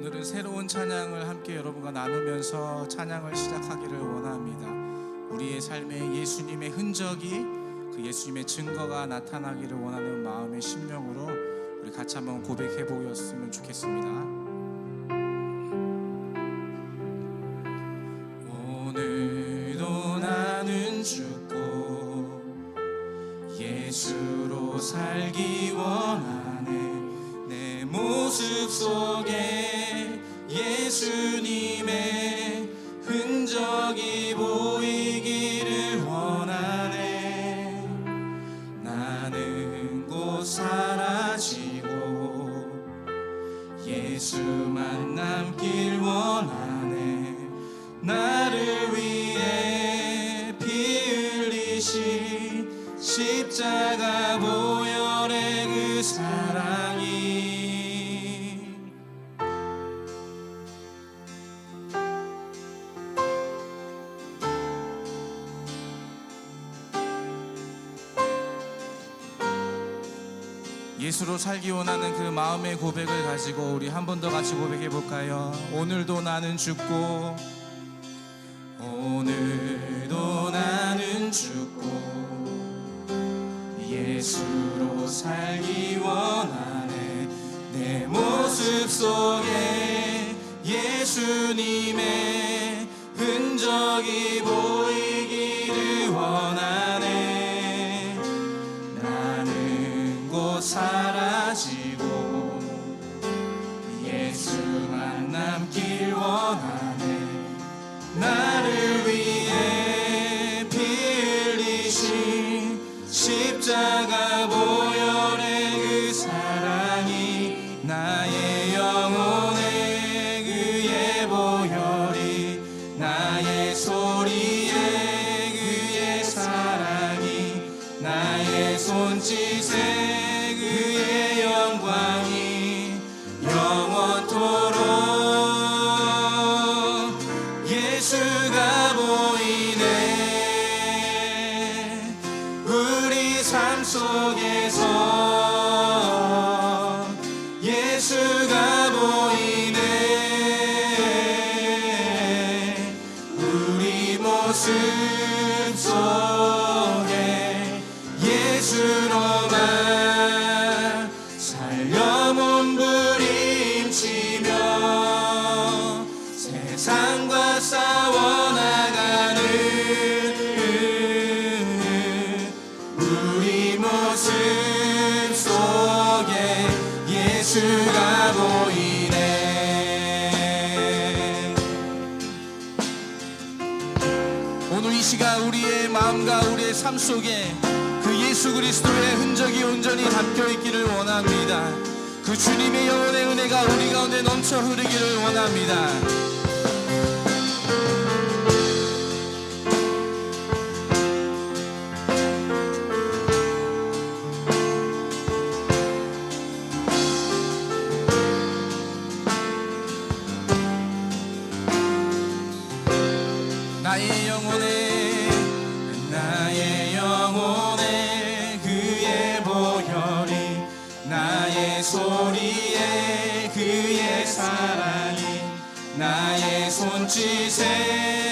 오늘은 새로운 찬양을 함께 여러분과 나누면서 찬양을 시작하기를 원합니다. 우리의 삶에 예수님의 흔적이 그 예수님의 증거가 나타나기를 원하는 마음의 심령으로 우리 같이 한번 고백해 보였으면 좋겠습니다. 예수로 살기 원하는 그 마음의 고백을 가지고 우리 한 번 더 같이 고백해 볼까요? 오늘도 나는 죽고 오늘도 나는 죽고 예수로 살기 원하네 내 모습 속에 예수님의 나 마음과 우리의 삶 속에 그 예수 그리스도의 흔적이 온전히 담겨 있기를 원합니다. 그 주님의 영혼의 은혜가 우리 가운데 넘쳐 흐르기를 원합니다. 나의 영혼에 나의 영혼에 그의 보혈이 나의 소리에 그의 사랑이 나의 손짓에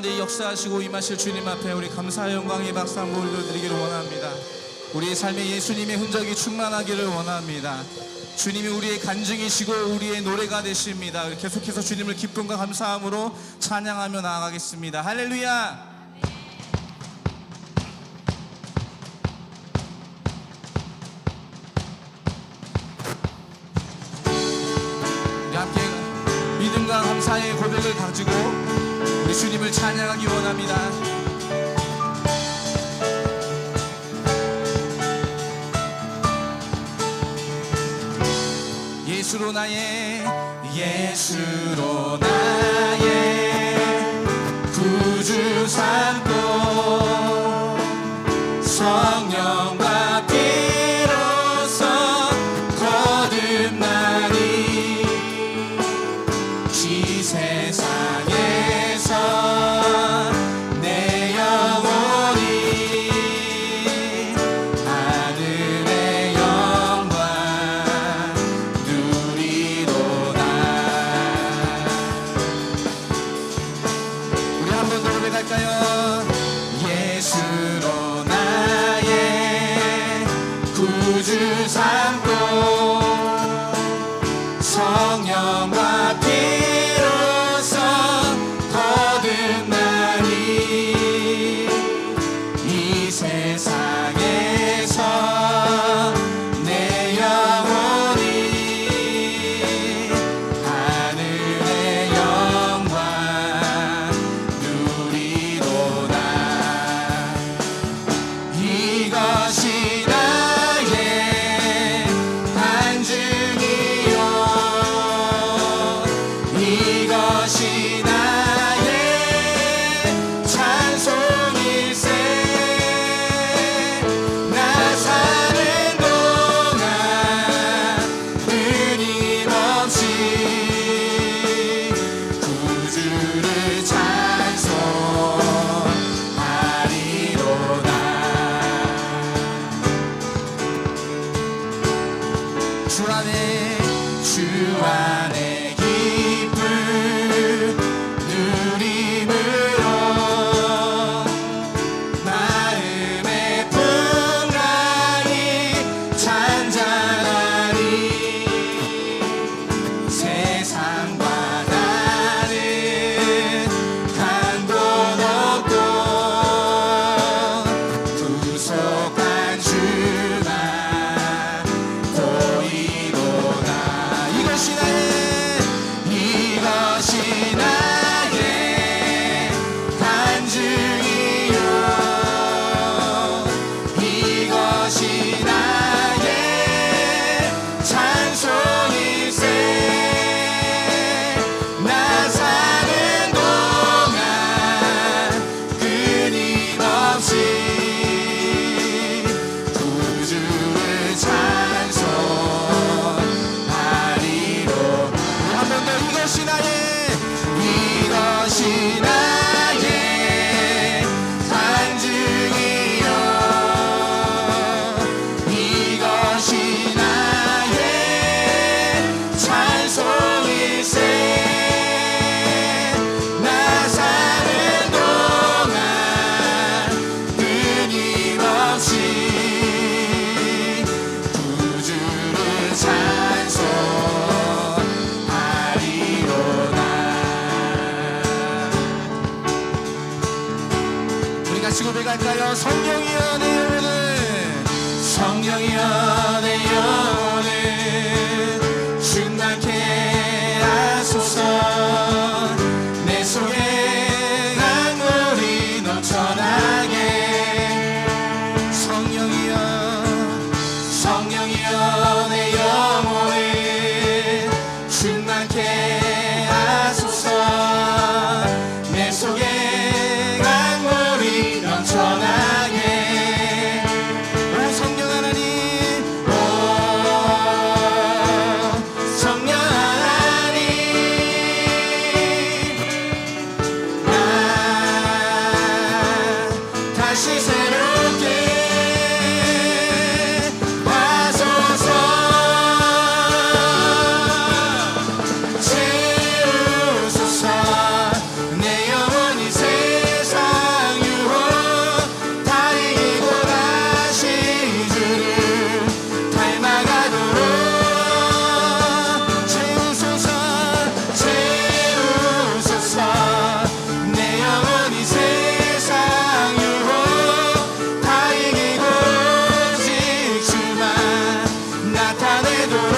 가운데 역사하시고 임하실 주님 앞에 우리 감사의 영광의 박수 한번 올려드리기를 원합니다. 우리의 삶에 예수님의 흔적이 충만하기를 원합니다. 주님이 우리의 간증이시고 우리의 노래가 되십니다. 계속해서 주님을 기쁨과 감사함으로 찬양하며 나아가겠습니다. 할렐루야! 믿음과 감사의 고백을 가지고 예수님을 찬양하기 원합니다. 예수로 나의 예수로 나의 구주 삼고 고백하여 성령이여 내 영혼을 성령이여 나타내도록.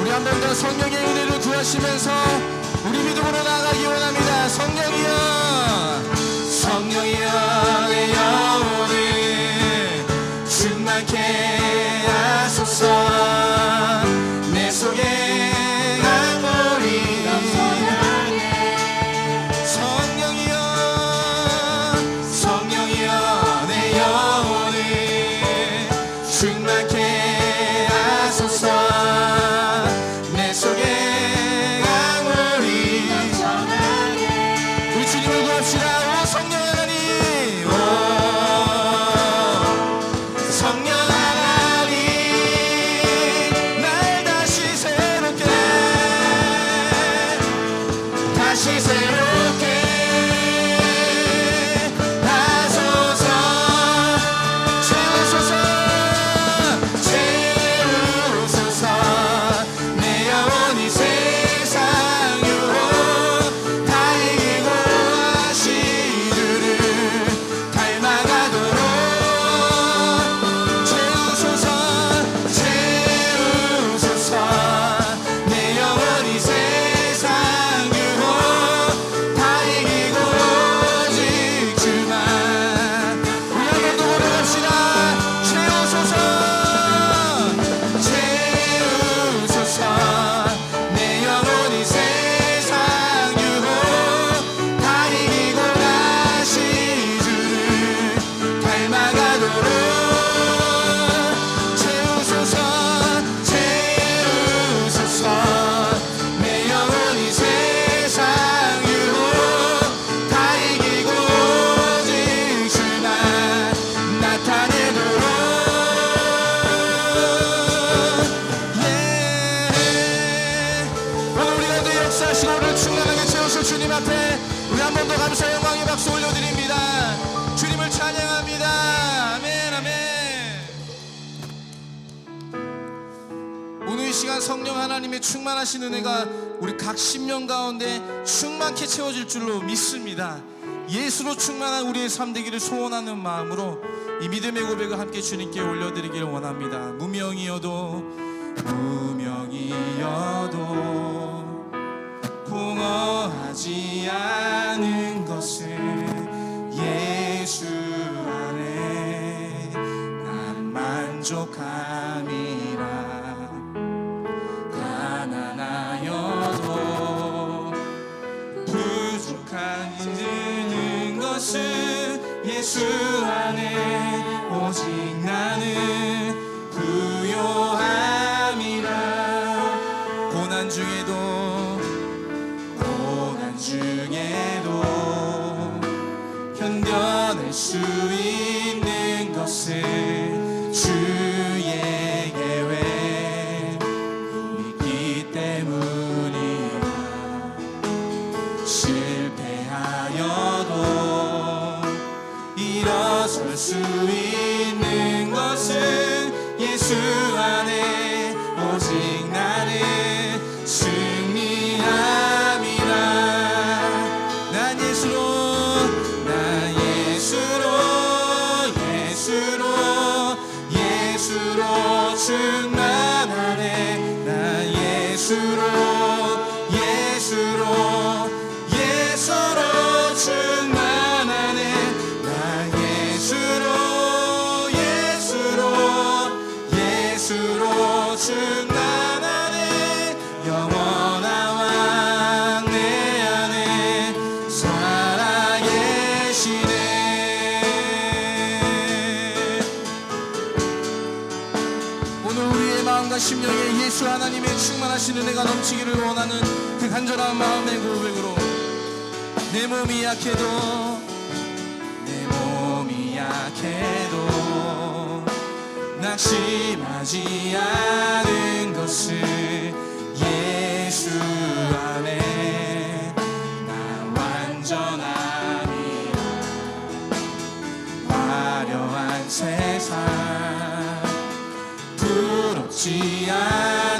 우리 한 번 더 성령의 은혜를 구하시면서 우리 믿음으로 나아가기 원합니다. 성령이여 주님 앞에 우리 한 번 더 감사 영광의 박수 올려드립니다 주님을 찬양합니다 아멘 아멘 오늘 이 시간 성령 하나님의 충만하신 은혜가 우리 각 심령 가운데 충만케 채워질 줄로 믿습니다. 예수로 충만한 우리의 삶 되기를 소원하는 마음으로 이 믿음의 고백을 함께 주님께 올려드리기를 원합니다. 무명이어도 무명이어도 공허하지 않은 것을 예수 안에 난 만족함이라. 가난하여도 부족한 것은 예수 하나님의 충만하시는 내가 넘치기를 원하는 그 간절한 마음의 고백으로 내 몸이 약해도 내 몸이 약해도 낙심하지 않은 것을 예수 안에 나 완전함이라 화려한 세상 부럽지 않아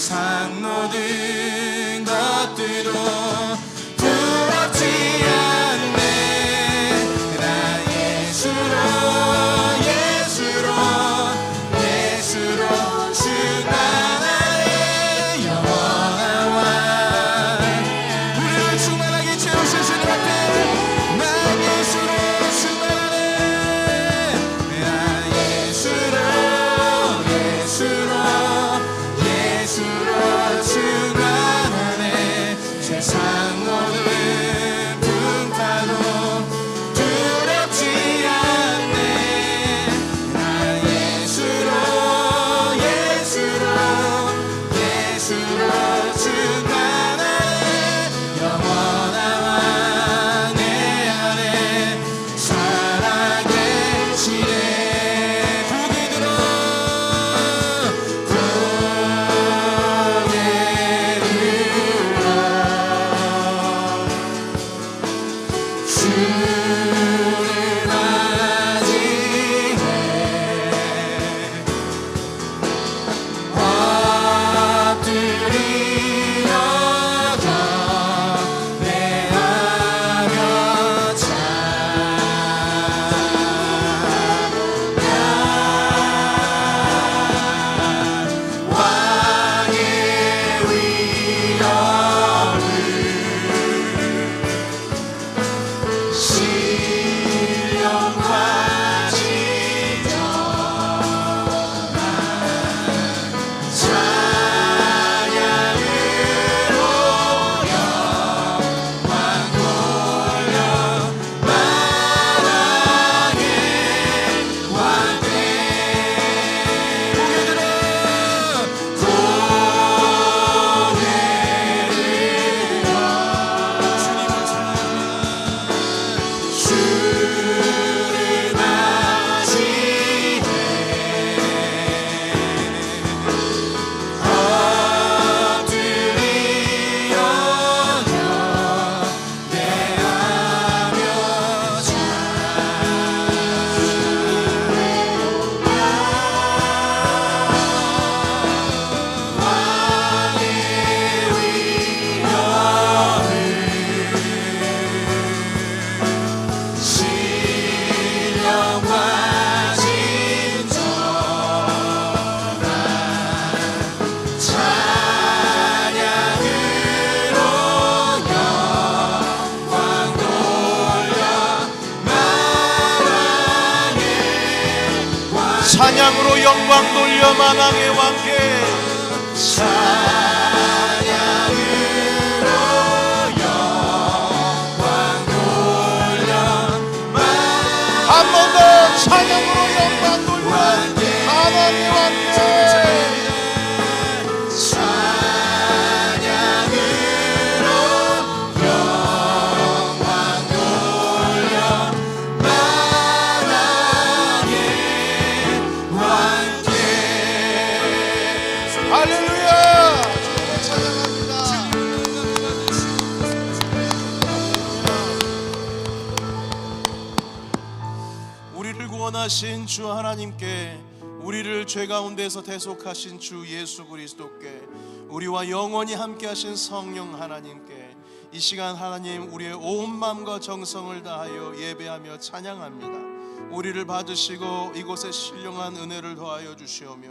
세상 모든 것들로 찬양으로 영광 돌려 하나님 구원하신 주 하나님께 우리를 죄 가운데서 대속하신 주 예수 그리스도께 우리와 영원히 함께 하신 성령 하나님께 이 시간 하나님 우리의 온 마음과 정성을 다하여 예배하며 찬양합니다. 우리를 받으시고 이곳에 신령한 은혜를 더하여 주시오며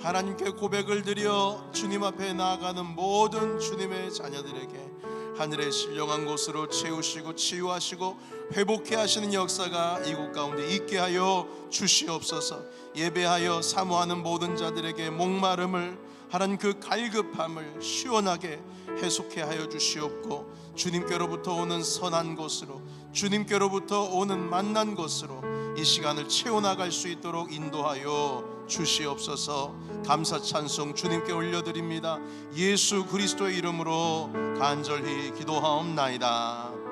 하나님께 고백을 드려 주님 앞에 나아가는 모든 주님의 자녀들에게 하늘의 신령한 곳으로 채우시고 치유하시고 회복케 하시는 역사가 이곳 가운데 있게 하여 주시옵소서. 예배하여 사모하는 모든 자들에게 목마름을 하는 그 갈급함을 시원하게 해소케 하여 주시옵고 주님께로부터 오는 선한 곳으로 주님께로부터 오는 만난 곳으로 이 시간을 채워나갈 수 있도록 인도하여 주시옵소서. 감사 찬송 주님께 올려드립니다. 예수 그리스도의 이름으로 간절히 기도하옵나이다